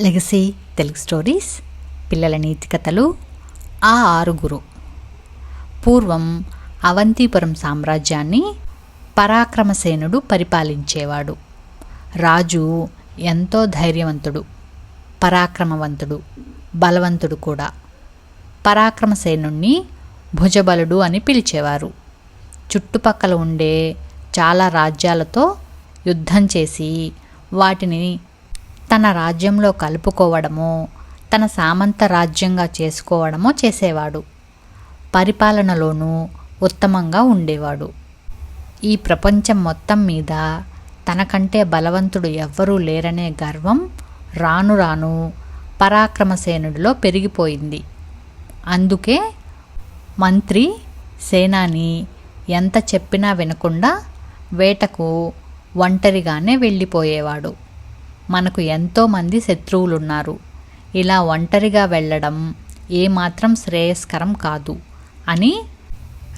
Legacy Telugu stories పిల్లల నీతి కథలు ఆ ఆరుగురు పూర్వం అవంతిపురం సామ్రాజ్యాన్ని పరాక్రమసేనుడు పరిపాలించేవాడు. రాజు ఎంతో ధైర్యవంతుడు పరాక్రమవంతుడు బలవంతుడు కూడా. పరాక్రమసేనుణ్ణి భుజబలుడు అని పిలిచేవారు. చుట్టుపక్కల ఉండే చాలా రాజ్యాలతో యుద్ధం చేసి వాటిని తన రాజ్యంలో కలుపుకోవడమో తన సామంత రాజ్యంగా చేసుకోవడమో చేసేవాడు. పరిపాలనలోనూ ఉత్తమంగా ఉండేవాడు. ఈ ప్రపంచం మొత్తం మీద తనకంటే బలవంతుడు ఎవ్వరూ లేరనే గర్వం రాను రాను పరాక్రమసేనుడిలో పెరిగిపోయింది. అందుకే మంత్రి సేనాని ఎంత చెప్పినా వినకుండా వేటకు ఒంటరిగానే వెళ్ళిపోయేవాడు. మనకు ఎంతోమంది శత్రువులున్నారు. ఇలా ఒంటరిగా వెళ్ళడం ఏమాత్రం శ్రేయస్కరం కాదు అని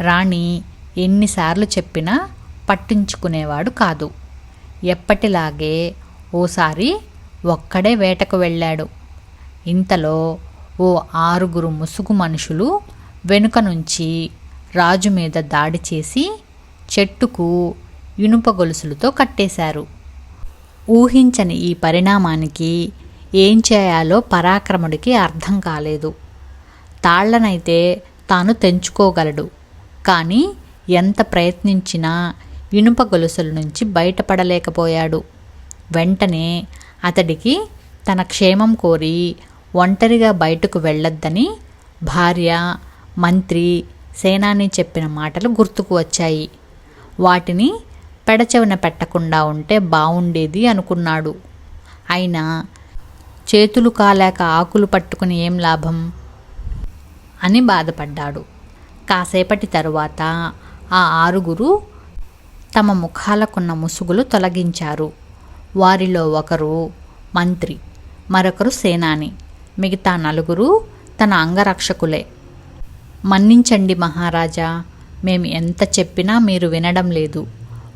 రాణి ఎన్నిసార్లు చెప్పినా పట్టించుకునేవాడు కాదు. ఎప్పటిలాగే ఓసారి ఒక్కడే వేటకు వెళ్ళాడు. ఇంతలో ఓ ఆరుగురు ముసుగు మనుషులు వెనుక నుంచి రాజు మీద దాడి చేసి చెట్టుకు ఇనుప గొలుసులతో కట్టేశారు. ఊహించని ఈ పరిణామానికి ఏం చేయాలో పరాక్రముడికి అర్థం కాలేదు. తాళ్ళనైతే తాను తెంచుకోగలడు. కానీ ఎంత ప్రయత్నించినా ఇనుప గొలుసుల నుంచి బయటపడలేకపోయాడు. వెంటనే అతడికి తన క్షేమం కోరి ఒంటరిగా బయటకు వెళ్ళొద్దని భార్య మంత్రి సేనాని చెప్పిన మాటలు గుర్తుకు వచ్చాయి. వాటిని పెడచెవిన పెట్టకుండా ఉంటే బాగుండేది అనుకున్నాడు. అయినా చేతులు కాలేక ఆకులు పట్టుకుని ఏం లాభం? అని బాధపడ్డాడు. కాసేపటి తరువాత ఆ ఆరుగురు తమ ముఖాలకున్న ముసుగులు తొలగించారు. వారిలో ఒకరు మంత్రి మరొకరు సేనాని మిగతా నలుగురు తన అంగరక్షకులే. మన్నించండి మహారాజా మేము ఎంత చెప్పినా మీరు వినడం లేదు.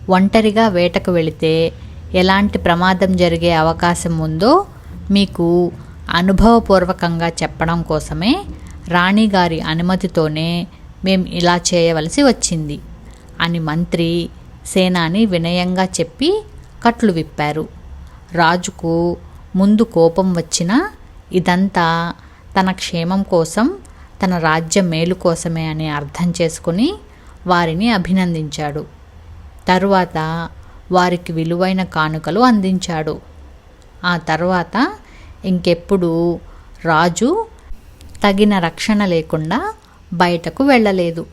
ఒంటరిగా వేటకు వెళితే ఎలాంటి ప్రమాదం జరిగే అవకాశం ఉందో మీకు అనుభవపూర్వకంగా చెప్పడం కోసమే రాణిగారి అనుమతితోనే మేం ఇలా చేయవలసి వచ్చింది అని మంత్రి సేనాని వినయంగా చెప్పి కట్లు విప్పారు. రాజుకు ముందు కోపం వచ్చినా ఇదంతా తన క్షేమం కోసం తన రాజ్య మేలు కోసమే అని అర్థం చేసుకుని వారిని అభినందించాడు. తరువాత వారికి విలువైన కానుకలు అందించాడు. ఆ తర్వాత ఇంకెప్పుడు రాజు తగిన రక్షణ లేకుండా బయటకు వెళ్ళలేదు.